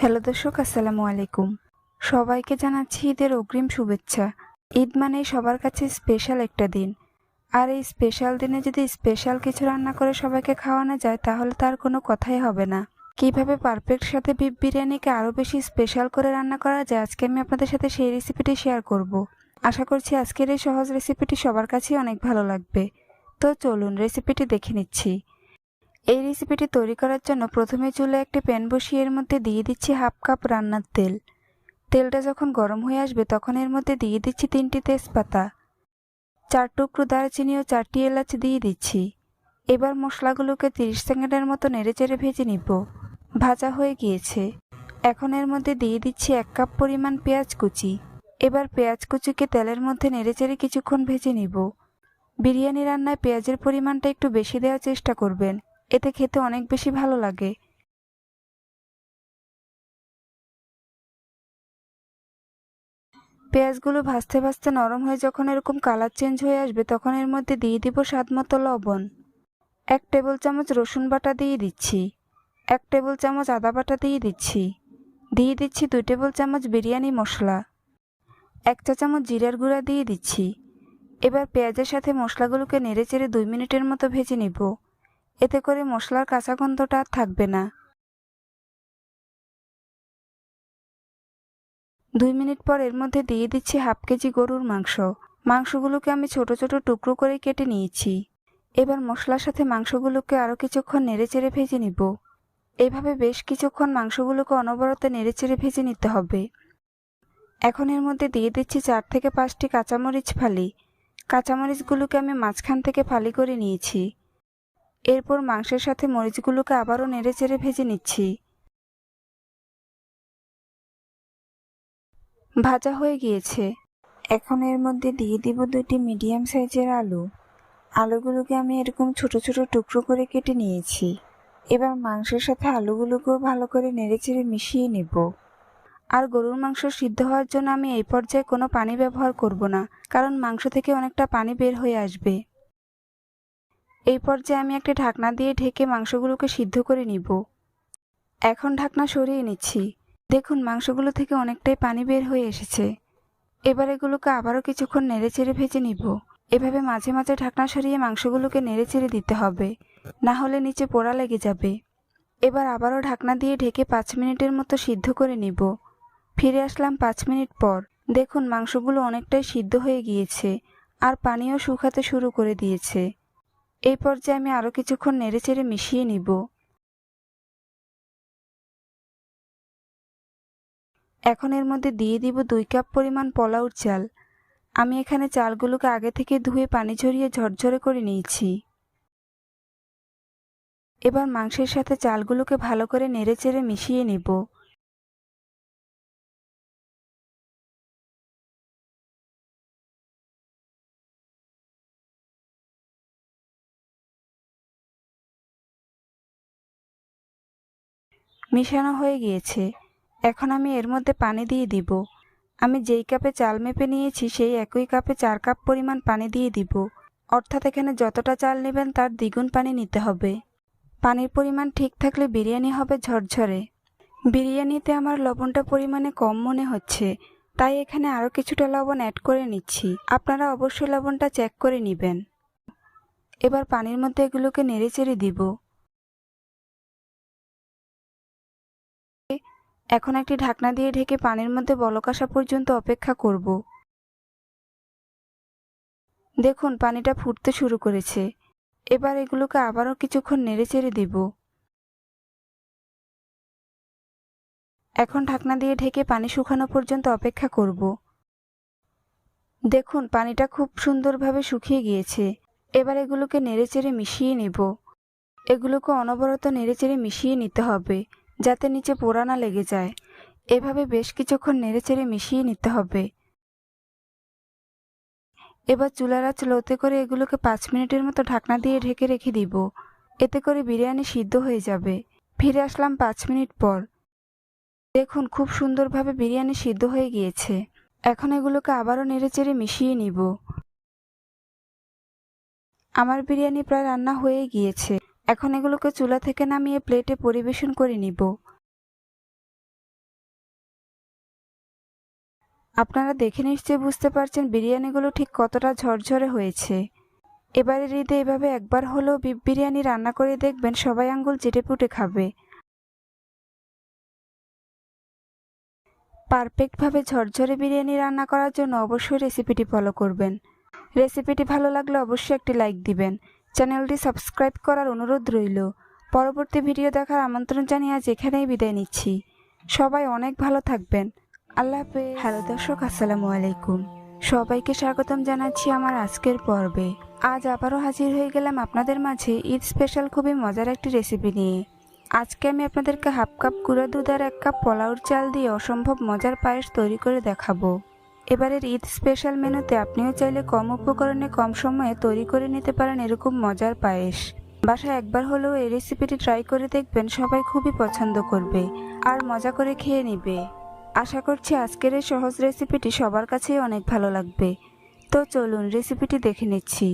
Hello দর্শক, আসসালামু আলাইকুম। সবাইকে জানাচ্ছি ঈদের অগ্রিম শুভেচ্ছা। ঈদ মানে সবার কাছে স্পেশাল একটা দিন। আর এই স্পেশাল দিনে যদি স্পেশাল কিছু রান্না করে সবাইকে খাওয়ানো যায়, তাহলে তার কোনো কথাই হবে না। কীভাবে পারফেক্ট সাথে বিফ বিরিয়ানিকে আরও বেশি স্পেশাল করে রান্না করা যায়, আজকে আমি আপনাদের সাথে সেই রেসিপিটি শেয়ার করব। আশা করছি আজকের এই সহজ রেসিপিটি সবার কাছেই অনেক ভালো লাগবে। তো চলুন রেসিপিটি দেখে নিচ্ছি। এই রেসিপিটি তৈরি করার জন্য প্রথমে চুলে একটি প্যান বসিয়ে এর মধ্যে দিয়ে দিচ্ছি হাফ কাপ রান্নার তেল। তেলটা যখন গরম হয়ে আসবে, তখন এর মধ্যে দিয়ে দিচ্ছি তিনটি তেজপাতা। চার টুকরো দারচিনি ও চারটি এলাচ দিয়ে দিচ্ছি। এবার মশলাগুলোকে তিরিশ সেকেন্ডের মতো নেড়েচেড়ে ভেজে নিব। ভাজা হয়ে গিয়েছে। এখন এর মধ্যে দিয়ে দিচ্ছি এক কাপ পরিমাণ পেঁয়াজ কুচি। এবার পেঁয়াজ কুচিকে তেলের মধ্যে নেড়েচেড়ে কিছুক্ষণ ভেজে নিব। বিরিয়ানি রান্নায় পেঁয়াজের পরিমাণটা একটু বেশি দেওয়ার চেষ্টা করবেন। এতে খেতে অনেক বেশি ভালো লাগে। পেঁয়াজগুলো ভাজতে ভাজতে নরম হয়ে যখন এরকম কালার চেঞ্জ হয়ে আসবে, তখন এর মধ্যে দিয়ে দিব স্বাদ মতো লবণ। এক টেবিল চামচ রসুন বাটা দিয়ে দিচ্ছি। এক টেবিল চামচ আদা বাটা দিয়ে দিচ্ছি। দিয়ে দিচ্ছি দুই টেবিল চামচ বিরিয়ানি মশলা। এক চা চামচ জিরার গুঁড়া দিয়ে দিচ্ছি। এবার পেঁয়াজের সাথে মশলাগুলোকে নেড়েচেড়ে দুই মিনিটের মতো ভেজে নিব। এতে করে মশলার কাঁচা গন্ধটা আর থাকবে না। দুই মিনিট পর এর মধ্যে দিয়ে দিচ্ছি হাফ কেজি গরুর মাংস। মাংসগুলোকে আমি ছোট ছোট টুকরো করে কেটে নিয়েছি। এবার মশলার সাথে মাংসগুলোকে আরও কিছুক্ষণ নেড়েচেড়ে ভেজে নিব। এভাবে বেশ কিছুক্ষণ মাংসগুলোকে অনবরত নেড়েচেড়ে ভেজে নিতে হবে। এখন এর মধ্যে দিয়ে দিচ্ছি চার থেকে পাঁচটি কাঁচামরিচ ফালি। কাঁচামরিচগুলোকে আমি মাঝখান থেকে ফালি করে নিয়েছি। এরপর মাংসের সাথে মরিচগুলোকে আবারও নেড়ে চেড়ে ভেজে নিচ্ছি। ভাজা হয়ে গিয়েছে। এখন এর মধ্যে দিয়ে দিব দুটি মিডিয়াম সাইজের আলু। আলুগুলোকে আমি এরকম ছোট ছোট টুকরো করে কেটে নিয়েছি। এবার মাংসের সাথে আলুগুলোকেও ভালো করে নেড়েচেড়ে মিশিয়ে নেব। আর গরুর মাংস সিদ্ধ হওয়ার জন্য আমি এই পর্যায়ে কোনো পানি ব্যবহার করব না, কারণ মাংস থেকে অনেকটা পানি বের হয়ে আসবে। এই পর্যায়ে আমি একটা ঢাকনা দিয়ে ঢেকে মাংসগুলোকে সিদ্ধ করে নিব। এখন ঢাকনা সরিয়ে নিচ্ছি। দেখুন, মাংসগুলো থেকে অনেকটাই পানি বের হয়ে এসেছে। এবার এগুলোকে আবারও কিছুক্ষণ নেড়েচেড়ে ভেজে নিব। এভাবে মাঝে মাঝে ঢাকনা সরিয়ে মাংসগুলোকে নেড়েচেড়ে দিতে হবে, না হলে নিচে পোড়া লেগে যাবে। এবার আবারও ঢাকনা দিয়ে ঢেকে পাঁচ মিনিটের মতো সিদ্ধ করে নিব। ফিরে আসলাম পাঁচ মিনিট পর। দেখুন, মাংসগুলো অনেকটাই সিদ্ধ হয়ে গিয়েছে আর পানিও শুকাতে শুরু করে দিয়েছে। এই পর্যায়ে আমি আরও কিছুক্ষণ নেড়েচেড়ে মিশিয়ে নিব। এখন এর মধ্যে দিয়ে দিব দুই কাপ পরিমাণ পলাউর চাল। আমি এখানে চালগুলোকে আগে থেকে ধুয়ে পানি ঝরিয়ে ঝরঝরে করে নিয়েছি। এবার মাংসের সাথে চালগুলোকে ভালো করে নেড়েচেড়ে মিশিয়ে নিব। মিশানো হয়ে গিয়েছে। এখন আমি এর মধ্যে পানি দিয়ে দিব। আমি যেই কাপে চাল মেপে নিয়েছি, সেই একই কাপে চার কাপ পরিমাণ পানি দিয়ে দিব। অর্থাৎ এখানে যতটা চাল নেবেন, তার দ্বিগুণ পানি নিতে হবে। পানির পরিমাণ ঠিক থাকলে বিরিয়ানি হবে ঝরঝরে। বিরিয়ানিতে আমার লবণটা পরিমাণে কম মনে হচ্ছে, তাই এখানে আরও কিছুটা লবণ অ্যাড করে নিচ্ছি। আপনারা অবশ্যই লবণটা চেক করে নেবেন। এবার পানির মধ্যে এগুলোকে নেড়েচেড়ে দিব। এখন একটি ঢাকনা দিয়ে ঢেকে পানির মধ্যে বলক আসা পর্যন্ত অপেক্ষা করব। দেখুন, পানিটা ফুটতে শুরু করেছে। এবার এগুলোকে আবারও কিছুক্ষণ নেড়েচেড়ে দিব। এখন ঢাকনা দিয়ে ঢেকে পানি শুকানো পর্যন্ত অপেক্ষা করব। দেখুন, পানিটা খুব সুন্দরভাবে শুকিয়ে গিয়েছে। এবার এগুলোকে নেড়েচেড়ে মিশিয়ে নেব। এগুলোকে অনবরত নেড়েচেড়ে মিশিয়ে নিতে হবে। যাতে নিচে পোড়া না লেগে যায়। এভাবে বেশ কিছুক্ষণ নেড়েচেড়ে মিশিয়ে নিতে হবে। এবার চুলার আঁচ লোতে করে এগুলোকে পাঁচ মিনিটের মতো ঢাকনা দিয়ে ঢেকে রেখে দিব। এতে করে বিরিয়ানি সিদ্ধ হয়ে যাবে। ফিরে আসলাম পাঁচ মিনিট পর। দেখুন, খুব সুন্দরভাবে বিরিয়ানি সিদ্ধ হয়ে গিয়েছে। এখন এগুলোকে আবারও নেড়েচেড়ে মিশিয়ে নিব। আমার বিরিয়ানি প্রায় রান্না হয়ে গিয়েছে। এখন এগুলোকে চুলা থেকে নামিয়ে প্লেটে পরিবেশন করে নিব। আপনারা দেখে নিশ্চয়ই বুঝতে পারছেন বিরিয়ানিগুলো ঠিক কতটা ঝরঝরে হয়েছে। এবারের ঈদে এভাবে একবার হলেও বিফ বিরিয়ানি রান্না করে দেখবেন সবাই আঙ্গুল চেটেপুটে খাবে। পারফেক্টভাবে ঝরঝরে বিরিয়ানি রান্না করার জন্য অবশ্যই রেসিপিটি ফলো করবেন। রেসিপিটি ভালো লাগলে অবশ্যই একটি লাইক দিবেন। চ্যানেলটি সাবস্ক্রাইব করার অনুরোধ রইল। পরবর্তী ভিডিও দেখার আমন্ত্রণ জানিয়ে আজ এখানেই বিদায় নিচ্ছি। সবাই অনেক ভালো থাকবেন। আল্লাহ হাফেজ। হ্যালো দর্শক আসসালামু আলাইকুম। সবাইকে স্বাগতম জানাচ্ছি আমার আজকের পর্বে। আজ আবারও হাজির হয়ে গেলাম আপনাদের মাঝে ঈদ স্পেশাল খুবই মজার একটি রেসিপি নিয়ে। আজকে আমি আপনাদেরকে হাফ কাপ গুঁড়া দুধ আর এক কাপ পোলাওর চাল দিয়ে অসম্ভব মজার পায়েস তৈরি করে দেখাবো। এবারের ঈদ স্পেশাল মেনুতে আপনিও চাইলে কম উপকরণে কম সময়ে তৈরি করে নিতে পারেন এরকম মজার পায়েস। বাসায় একবার হলেও এই রেসিপিটি ট্রাই করে দেখবেন সবাই খুবই পছন্দ করবে আর মজা করে খেয়ে নিবে। আশা করছি আজকের এই সহজ রেসিপিটি সবার কাছেই অনেক ভালো লাগবে। তো চলুন রেসিপিটি দেখে নিচ্ছি।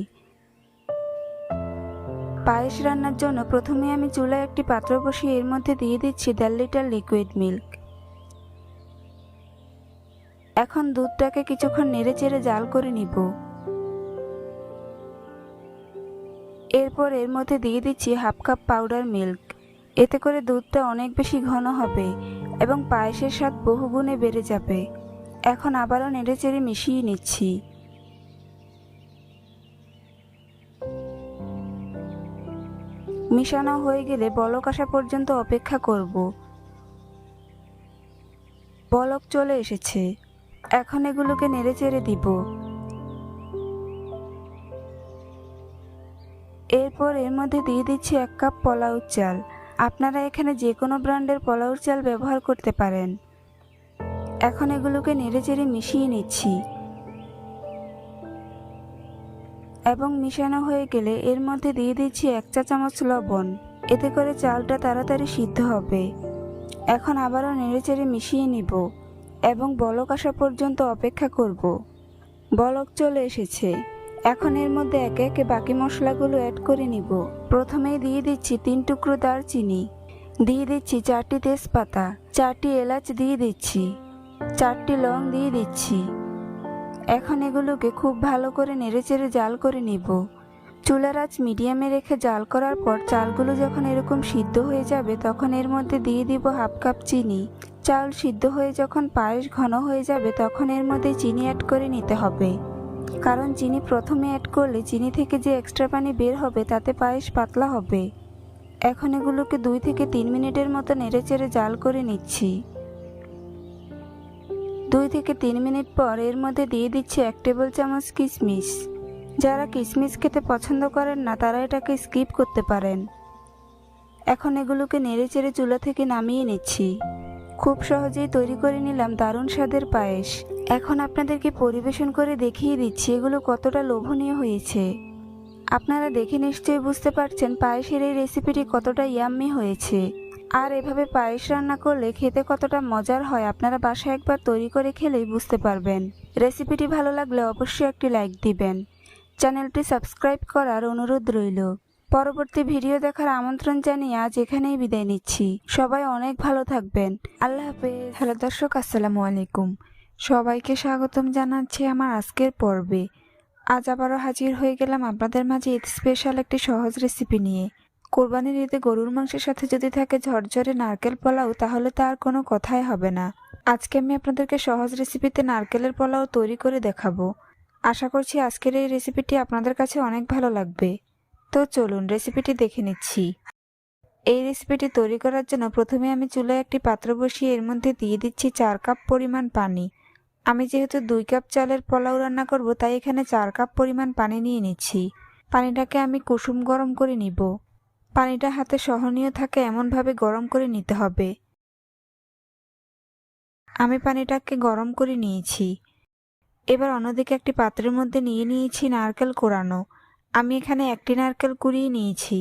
পায়েস রান্নার জন্য প্রথমে আমি চুলায় একটি পাত্র বসিয়ে এর মধ্যে দিয়ে দিচ্ছি দেড় লিটার লিকুইড মিল্ক এখন দুধটাকে কিছুক্ষণ নেড়ে চেড়ে জাল করে নিব। এরপর এর মধ্যে দিয়ে দিচ্ছি হাফ কাপ পাউডার মিল্ক। এতে করে দুধটা অনেক বেশি ঘন হবে এবং পায়েসের স্বাদ বহুগুণে বেড়ে যাবে। এখন আবারও নেড়ে চেড়ে মিশিয়ে নিচ্ছি। মিশানো হয়ে গেলে বলক আসা পর্যন্ত অপেক্ষা করব। বলক চলে এসেছে। এখন এগুলোকে নেড়ে চেড়ে দিব। এরপর এর মধ্যে দিয়ে দিচ্ছি এক কাপ পোলাও চাল। আপনারা এখানে যে কোনো ব্র্যান্ডের পোলাওর চাল ব্যবহার করতে পারেন। এখন এগুলোকে নেড়ে চেড়ে মিশিয়ে নিচ্ছি। এবং মিশানো হয়ে গেলে এর মধ্যে দিয়ে দিচ্ছি এক চা চামচ লবণ। এতে করে চালটা তাড়াতাড়ি সিদ্ধ হবে। এখন আবারও নেড়েচেড়ে মিশিয়ে নিব। এবং বলক আসা পর্যন্ত অপেক্ষা করব। বলক চলে এসেছে। এখন এর মধ্যে একে একে বাকি মশলাগুলো অ্যাড করে নিব। প্রথমেই দিয়ে দিচ্ছি তিন টুকরো দারচিনি। দিয়ে দিচ্ছি চারটি তেজপাতা। চারটি এলাচ দিয়ে দিচ্ছি। চারটি লং দিয়ে দিচ্ছি। এখন এগুলোকে খুব ভালো করে নেড়েচেড়ে জাল করে নিব। চুলার আঁচ মিডিয়ামে রেখে জাল করার পর চালগুলো যখন এরকম সিদ্ধ হয়ে যাবে তখন এর মধ্যে দিয়ে দিব হাফ কাপ চিনি। চাল সিদ্ধ হয়ে যখন পায়েস ঘন হয়ে যাবে তখন এর মধ্যে চিনি অ্যাড করে নিতে হবে। কারণ চিনি প্রথমে অ্যাড করলে চিনি থেকে যে এক্সট্রা পানি বের হবে তাতে পায়েস পাতলা হবে। এখন এগুলোকে দুই থেকে তিন মিনিটের মতো নেড়েচেড়ে জাল করে নিচ্ছি। দুই থেকে তিন মিনিট পর এর মধ্যে দিয়ে দিচ্ছি এক টেবিল চামচ কিশমিশ যারা কিশমিশ খেতে পছন্দ করেন না, তারা এটাকে স্কিপ করতে পারেন। এখন এগুলোকে নেড়ে চেড়ে চুলা থেকে নামিয়ে নিচ্ছি। খুব সহজেই তৈরি করে নিলাম দারুণ স্বাদের পায়েস। এখন আপনাদেরকে পরিবেশন করে দেখিয়ে দিচ্ছি এগুলো কতটা লোভনীয় হয়েছে। আপনারা দেখে নিশ্চয়ই বুঝতে পারছেন পায়েসের এই রেসিপিটি কতটা ইয়াম্মি হয়েছে। আর এভাবে পায়েস রান্না করলে খেতে কতটা মজার হয় আপনারা বাসায় একবার তৈরি করে খেলেই বুঝতে পারবেন। রেসিপিটি ভালো লাগলে অবশ্যই একটি লাইক দিবেন। চ্যানেলটি সাবস্ক্রাইব করার অনুরোধ রইল। পরবর্তী ভিডিও দেখার আমন্ত্রণ জানিয়ে আজ এখানেই বিদায় নিচ্ছি। সবাই অনেক ভালো থাকবেন। আল্লাহ হাফেজ। হ্যালো দর্শক, আসসালামু আলাইকুম। সবাইকে স্বাগতম জানাচ্ছি আমার আজকের পর্বে। আজ আবারও হাজির হয়ে গেলাম আপনাদের মাঝে স্পেশাল একটি সহজ রেসিপি নিয়ে। কোরবানির ঈদে গরুর মাংসের সাথে যদি থাকে ঝরঝরে নারকেল পোলাও, তাহলে তার কোনো কথাই হবে না। আজকে আমি আপনাদেরকে সহজ রেসিপিতে নারকেলের পোলাও তৈরি করে দেখাবো। আশা করছি আজকের এই রেসিপিটি আপনাদের কাছে অনেক ভালো লাগবে। তো চলুন রেসিপিটি দেখে নিচ্ছি। এই রেসিপিটি তৈরি করার জন্য প্রথমে আমি চুলায় একটি পাত্র বসিয়ে এর মধ্যে দিয়ে দিচ্ছি চার কাপ পরিমাণ পানি। আমি যেহেতু দুই কাপ চালের পোলাও রান্না করব, তাই এখানে চার কাপ পরিমাণ পানি নিয়ে নিচ্ছি। পানিটাকে আমি কুসুম গরম করে নিব। পানিটা হাতে সহনীয় থাকে, এমনভাবে গরম করে নিতে হবে। আমি পানিটাকে গরম করে নিয়েছি। এবার অন্যদিকে একটি পাত্রের মধ্যে নিয়ে নিয়েছি নারকেল কোরানো। আমি এখানে একটি নারকেল কুড়িয়ে নিয়েছি।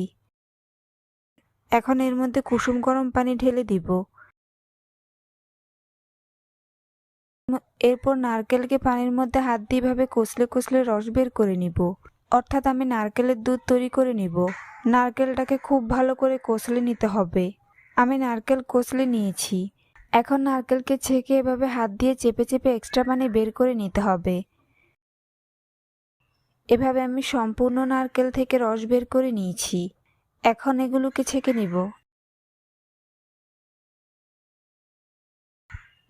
এখন এর মধ্যে কুসুম গরম পানি ঢেলে দিব। এরপর নারকেলকে পানির মধ্যে হাত দিয়ে ভাবে কষলে কষলে রস বের করে নিব। অর্থাৎ আমি নারকেলের দুধ তৈরি করে নিব। নারকেলটাকে খুব ভালো করে কষলে নিতে হবে। আমি নারকেল কষলে নিয়েছি। এখন নারকেলকে ছেঁকে এভাবে হাত দিয়ে চেপে চেপে এক্সট্রা পানি বের করে নিতে হবে। এভাবে আমি সম্পূর্ণ নারকেল থেকে রস বের করে নিয়েছি। এখন এগুলোকে ছেঁকে নিব।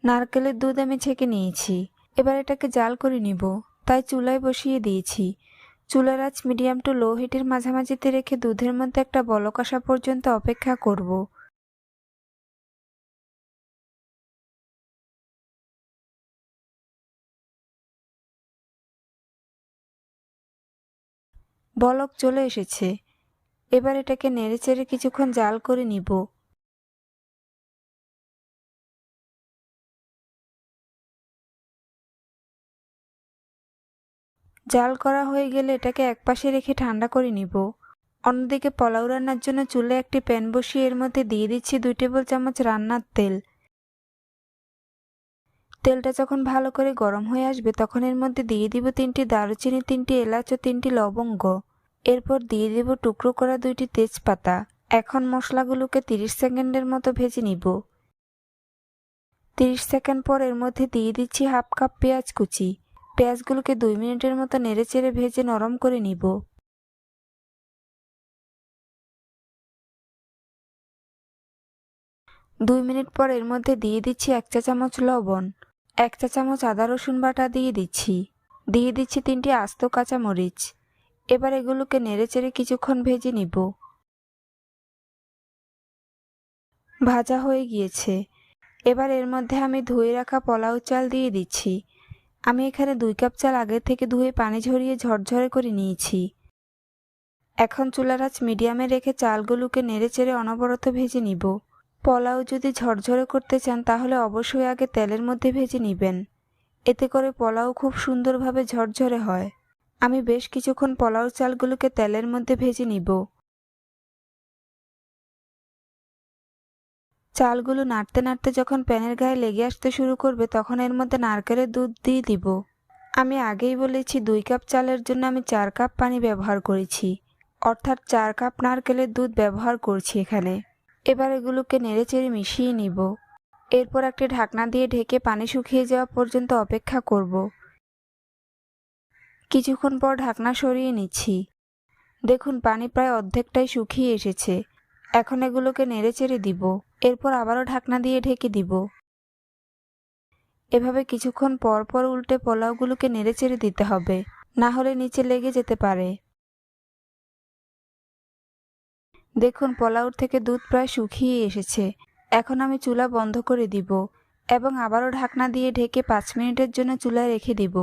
নারকেলের দুধ আমি ছেঁকে নিয়েছি। এবার এটাকে জাল করে নিব। তাই চুলায় বসিয়ে দিয়েছি। চুলার আঁচ মিডিয়াম টু লো হিটের মাঝামাঝিতে রেখে দুধের মধ্যে একটা বলক আসা পর্যন্ত অপেক্ষা করব। বলক চলে এসেছে। এবার এটাকে নেড়েচেড়ে কিছুক্ষণ জাল করে নিব। জাল করা হয়ে গেলে এটাকে একপাশে রেখে ঠান্ডা করে নিব। অন্যদিকে পোলাও রান্নার জন্য চুলে একটি প্যান বসিয়ে এর মধ্যে দিয়ে দিচ্ছি দুই টেবিল চামচ রান্নার তেল। তেলটা যখন ভালো করে গরম হয়ে আসবে, তখন এর মধ্যে দিয়ে দিব তিনটি দারুচিনি, তিনটি এলাচ ও তিনটি লবঙ্গ। এরপর দিয়ে দেব টুকরো করা দুইটি তেজপাতা। এখন মশলাগুলোকে তিরিশ সেকেন্ডের মতো ভেজে নিব। তিরিশ সেকেন্ড পর এর মধ্যে দিয়ে দিচ্ছি হাফ কাপ পেঁয়াজ কুচি। পেঁয়াজগুলোকে দুই মিনিটের মতো নেড়েচেড়ে ভেজে নরম করে নিব। দুই মিনিট পর এর মধ্যে দিয়ে দিচ্ছি এক চা চামচ লবণ। এক চা চামচ আদা রসুন বাটা দিয়ে দিচ্ছি। দিয়ে দিচ্ছি তিনটি আস্ত কাঁচা মরিচ। এবার এগুলোকে নেড়েচেড়ে কিছুক্ষণ ভেজে নিব। ভাজা হয়ে গিয়েছে। এবার এর মধ্যে আমি ধুয়ে রাখা পোলাও চাল দিয়ে দিচ্ছি। আমি এখানে দুই কাপ চাল আগের থেকে ধুয়ে পানি ঝরিয়ে ঝরঝরে করে নিয়েছি। এখন চুলার আঁচ মিডিয়ামে রেখে চালগুলোকে নেড়ে নেড়েচেড়ে অনবরত ভেজে নিব। পোলাও যদি ঝরঝরে করতে চান, তাহলে অবশ্যই আগে তেলের মধ্যে ভেজে নেবেন। এতে করে পোলাও খুব সুন্দরভাবে ঝরঝরে হয়। আমি বেশ কিছুক্ষণ পোলাও চালগুলোকে তেলের মধ্যে ভেজে নিব। চালগুলো নাড়তে নাড়তে যখন প্যানের গায়ে লেগে আসতে শুরু করবে, তখন এর মধ্যে নারকেলের দুধ দিয়ে দিব। আমি আগেই বলেছি, দুই কাপ চালের জন্য আমি চার কাপ পানি ব্যবহার করেছি। অর্থাৎ চার কাপ নারকেলের দুধ ব্যবহার করছি এখানে। এবার এগুলোকে নেড়েচেড়ে মিশিয়ে নিব। এরপর একটি ঢাকনা দিয়ে ঢেকে পানি শুকিয়ে যাওয়া পর্যন্ত অপেক্ষা করব। কিছুক্ষণ পর ঢাকনা সরিয়ে নিচ্ছি। দেখুন, পানি প্রায় অর্ধেকটাই শুকিয়ে এসেছে। এখন এগুলোকে নেড়েচেড়ে দিব। এরপর আবারও ঢাকনা দিয়ে ঢেকে দিব। এভাবে কিছুক্ষণ পর পর উল্টে পোলাওগুলোকে নেড়েচেড়ে দিতে হবে। না হলে নিচে লেগে যেতে পারে। দেখুন পোলাওর থেকে দুধ প্রায় শুকিয়ে এসেছে। এখন আমি চুলা বন্ধ করে দিব এবং আবারও ঢাকনা দিয়ে ঢেকে পাঁচ মিনিটের জন্য চুলায় রেখে দিব।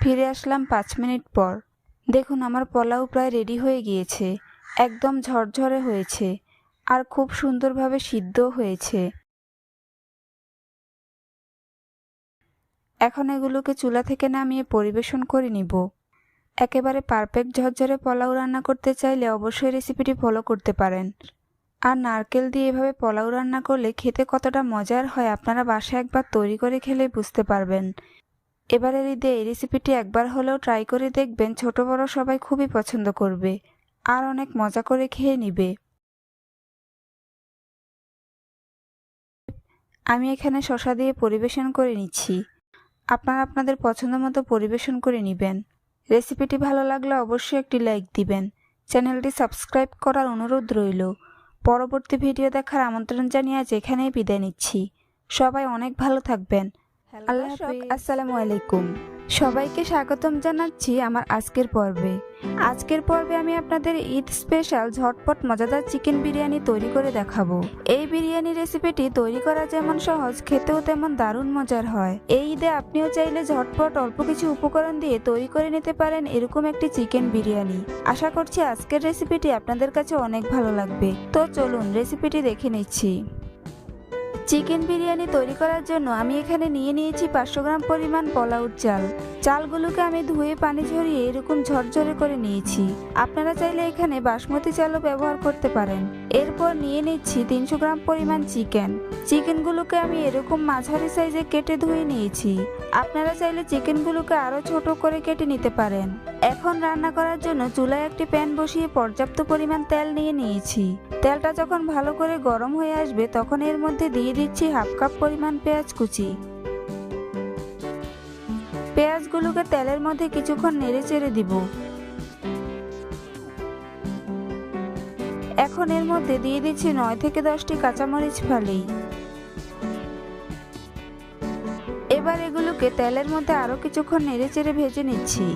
ফিরে আসলাম পাঁচ মিনিট পর। দেখুন আমার পোলাও প্রায় রেডি হয়ে গিয়েছে, একদম ঝরঝরে হয়েছে আর খুব সুন্দরভাবে সিদ্ধ হয়েছে। এখন এগুলোকে চুলা থেকে নামিয়ে পরিবেশন করে নিব। একেবারে পারফেক্ট ঝরঝরে পোলাও রান্না করতে চাইলে অবশ্যই রেসিপিটি ফলো করতে পারেন। আর নারকেল দিয়ে এভাবে পোলাও রান্না করলে খেতে কতটা মজার হয় আপনারা বাসায় একবার তৈরি করে খেলে বুঝতে পারবেন। এবারের ঈদে এই রেসিপিটি একবার হলেও ট্রাই করে দেখবেন ছোট বড় সবাই খুবই পছন্দ করবে, আর অনেক মজা করে খেয়ে নিবে। আমি এখানে শশা দিয়ে পরিবেশন করে নিচ্ছি। আপনারা আপনাদের পছন্দ মতো পরিবেশন করে নেবেন। রেসিপিটি ভালো লাগলে অবশ্যই একটি লাইক দিবেন। চ্যানেলটি সাবস্ক্রাইব করার অনুরোধ রইল। পরবর্তী ভিডিও দেখার আমন্ত্রণ জানিয়ে আজ এখানেই বিদায় নিচ্ছি। সবাই অনেক ভালো থাকবেন। আল্লাহ আসসালামু আলাইকুম। সবাইকে স্বাগতম জানাচ্ছি আমার আজকের পর্বে। আজকের পর্বে আমি আপনাদের ঈদ স্পেশাল ঝটপট মজাদার চিকেন বিরিয়ানি তৈরি করে দেখাবো। এই বিরিয়ানি রেসিপিটি তৈরি করা যেমন সহজ খেতেও তেমন দারুণ মজার হয়। এই ঈদে আপনিও চাইলে ঝটপট অল্প কিছু উপকরণ দিয়ে তৈরি করে নিতে পারেন এরকম একটি চিকেন বিরিয়ানি। আশা করছি আজকের রেসিপিটি আপনাদের কাছে অনেক ভালো লাগবে। তো চলুন রেসিপিটি দেখে নিচ্ছি। চিকেন বিরিয়ানি তৈরি করার জন্য আমি এখানে নিয়ে নিয়েছি পাঁচশো গ্রাম পরিমাণ পলাউট চাল। চালগুলোকে আমি ধুয়ে পানি ঝরিয়ে এরকম ঝরঝরে করে নিয়েছি। আপনারা চাইলে এখানে বাসমতি চালও ব্যবহার করতে পারেন। এরপর নিয়ে নিচ্ছি তিনশো গ্রাম পরিমাণ চিকেন। চিকেনগুলোকে আমি এরকম মাঝারি সাইজে কেটে ধুয়ে নিয়েছি। আপনারা চাইলে চিকেনগুলোকে আরও ছোট করে কেটে নিতে পারেন। এখন রান্না করার জন্য চুলায় একটি প্যান বসিয়ে পর্যাপ্ত পরিমাণ তেল নিয়ে নিয়েছি। তেলটা যখন ভালো করে গরম হয়ে আসবে, তখন এর মধ্যে দিয়ে দিচ্ছি হাফ কাপ পরিমাণ পেঁয়াজ কুচি। পেঁয়াজগুলোকে তেলের মধ্যে কিছুক্ষণ নেড়ে চেড়ে দিব। এখন এর মধ্যে দিয়ে দিচ্ছি নয় থেকে দশটি কাঁচামরিচ ফালি। এবার এগুলোকে তেলের মধ্যে আরও কিছুক্ষণ নেড়ে চেড়ে ভেজে নিচ্ছি।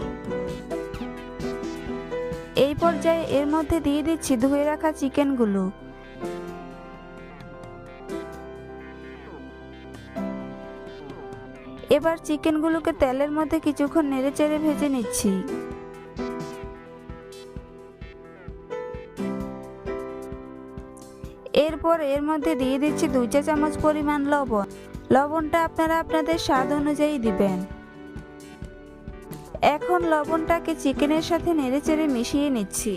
এই পর্যায়ে এর মধ্যে দিয়ে দিচ্ছি ধুয়ে রাখা চিকেনগুলো। এবার চিকেনগুলোকে তেলের মধ্যে কিছুক্ষণ নেড়েচেড়ে ভেজে নিচ্ছি। এরপর এর মধ্যে দিয়ে দিচ্ছি দুই চা চামচ পরিমাণ লবণ। লবণটা আপনারা আপনাদের স্বাদ অনুযায়ী দিবেন। এখন লবণটাকে চিকেনের সাথে নেড়েচেড়ে মিশিয়ে নিচ্ছি।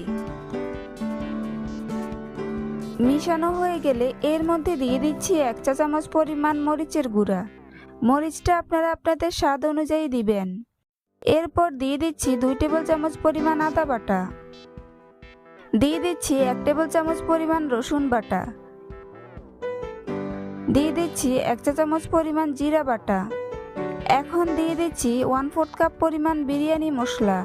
মিশানো হয়ে গেলে এর মধ্যে দিয়ে দিচ্ছি এক চা চামচ পরিমাণ মরিচের গুঁড়া। মরিচটা আপনারা আপনাদের স্বাদ অনুযায়ী দিবেন। এরপর দিয়ে দিচ্ছি দুই টেবিল চামচ পরিমাণ আদা বাটা। দিয়ে দিচ্ছি এক টেবিল চামচ পরিমাণ রসুন বাটা। দিয়ে দিচ্ছি এক চা চামচ পরিমাণ জিরা বাটা। এখন দিয়ে দিচ্ছি ওয়ান ফোর্থ কাপ পরিমাণ বিরিয়ানি মশলা।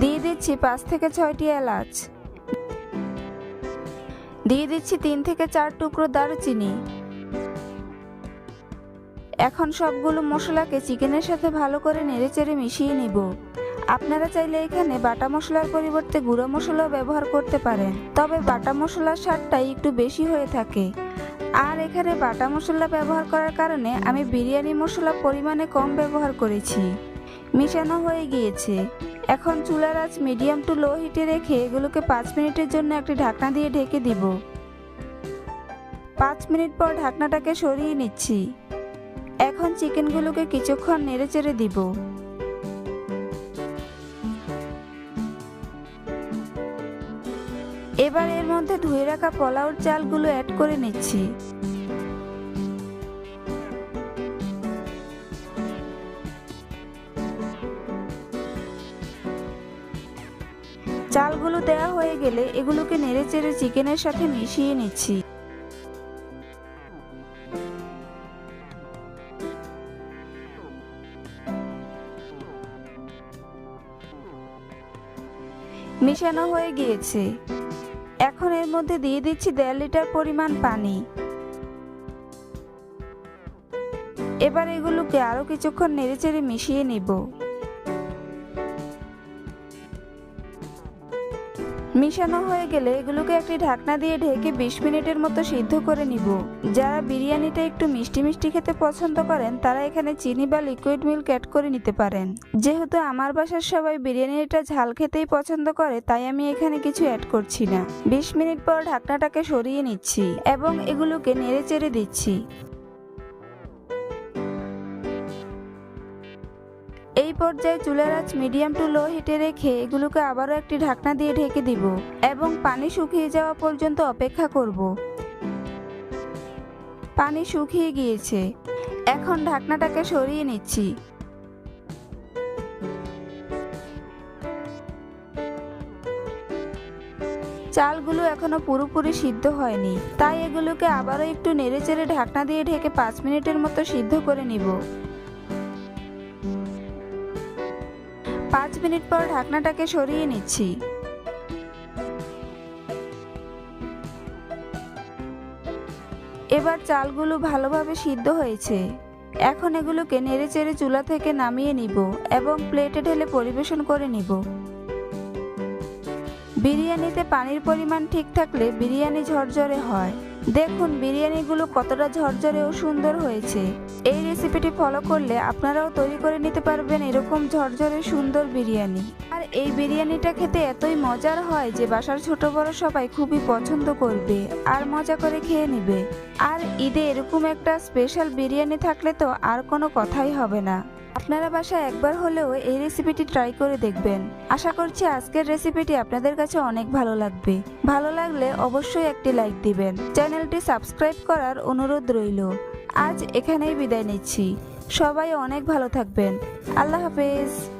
দিয়ে দিচ্ছি পাঁচ থেকে ছয়টি এলাচ। দিয়ে দিচ্ছি তিন থেকে চার টুকরো দারুচিনি। এখন সবগুলো মশলাকে চিকেনের সাথে ভালো করে নেড়েচেড়ে মিশিয়ে নিব। আপনারা চাইলে এখানে বাটা মশলার পরিবর্তে গুঁড়ো মশলাও ব্যবহার করতে পারেন, তবে বাটা মশলার স্বাদটাই একটু বেশি হয়ে থাকে। আর এখানে বাটা মশলা ব্যবহার করার কারণে আমি বিরিয়ানি মশলা পরিমাণে কম ব্যবহার করেছি। মিশানো হয়ে গিয়েছে। এখন চুলার আঁচ মিডিয়াম টু লো হিটে রেখে এগুলোকে পাঁচ মিনিটের জন্য একটি ঢাকনা দিয়ে ঢেকে দিব। পাঁচ মিনিট পর ঢাকনাটাকে সরিয়ে নিচ্ছি। এখন চিকেনগুলোকে কিছুক্ষণ নেড়েচেড়ে দিব। এবার এর মধ্যে ধুয়ে রাখা পোলাওর চালগুলো অ্যাড করে নিচ্ছি। চালগুলো দেওয়া হয়ে গেলে এগুলোকে নেড়ে চেড়ে চিকেনের সাথে মিশিয়ে নিচ্ছি। মিশানো হয়ে গিয়েছে। এখন এর মধ্যে দিয়ে দিচ্ছি দেড় লিটার পরিমাণ পানি। এবার এগুলোকে আরও কিছুক্ষণ নেড়েচেড়ে মিশিয়ে নিব। মিশানো হয়ে গেলে এগুলোকে একটি ঢাকনা দিয়ে ঢেকে বিশ মিনিটের মতো সিদ্ধ করে নিব। যারা বিরিয়ানিটা একটু মিষ্টি মিষ্টি খেতে পছন্দ করেন, তারা এখানে চিনি বা লিকুইড মিল্ক অ্যাড করে নিতে পারেন। যেহেতু আমার বাসার সবাই বিরিয়ানিটা ঝাল খেতেই পছন্দ করে, তাই আমি এখানে কিছু অ্যাড করছি না। বিশ মিনিট পর ঢাকনাটাকে সরিয়ে নিচ্ছি এবং এগুলোকে নেড়ে চেড়ে দিচ্ছি। পর্যায়ে চুলার আঁচ মিডিয়াম টু লো হিটে রেখে এগুলোকে আবারও একটি ঢাকনা দিয়ে ঢেকে দিব এবং পানি শুকিয়ে যাওয়া পর্যন্ত অপেক্ষা করব। পানি শুকিয়ে গিয়েছে। এখন ঢাকনাটাকে সরিয়ে নিচ্ছি। চালগুলো এখনও পুরোপুরি সিদ্ধ হয়নি, তাই এগুলোকে আবারও একটু নেড়েচেড়ে ঢাকনা দিয়ে ঢেকে পাঁচ মিনিটের মতো সিদ্ধ করে নিব। মিনিট পর ঢাকনাটাকে সরিয়ে নিচ্ছি। এবার চালগুলো ভালোভাবে সিদ্ধ হয়েছে। এখন এগুলোকে নেড়ে চেড়ে চুলা থেকে নামিয়ে নিব এবং প্লেটে ঢেলে পরিবেশন করে নিব। বিরিয়ানিতে পানির পরিমাণ ঠিক থাকলে বিরিয়ানি ঝরঝরে হয়। দেখুন বিরিয়ানিগুলো কতটা ঝরঝরে ও সুন্দর হয়েছে। এই রেসিপিটি ফলো করলে আপনারাও তৈরি করে নিতে পারবেন এরকম ঝরঝরে সুন্দর বিরিয়ানি। আর এই বিরিয়ানিটা খেতে এতই মজার হয় যে বাসার ছোট বড় সবাই খুবই পছন্দ করবে আর মজা করে খেয়ে নেবে। আর ঈদে এরকম একটা স্পেশাল বিরিয়ানি থাকলে তো আর কোনো কথাই হবে না। আপনারা বাসায় একবার হলেও এই রেসিপিটি ট্রাই করে দেখবেন। আশা করছি আজকের রেসিপিটি আপনাদের কাছে অনেক ভালো লাগবে। ভালো লাগলে অবশ্যই একটি লাইক দিবেন। চ্যানেলটি সাবস্ক্রাইব করার অনুরোধ রইল। আজ এখানেই বিদায় নিচ্ছি। সবাই অনেক ভালো থাকবেন। আল্লাহ হাফেজ।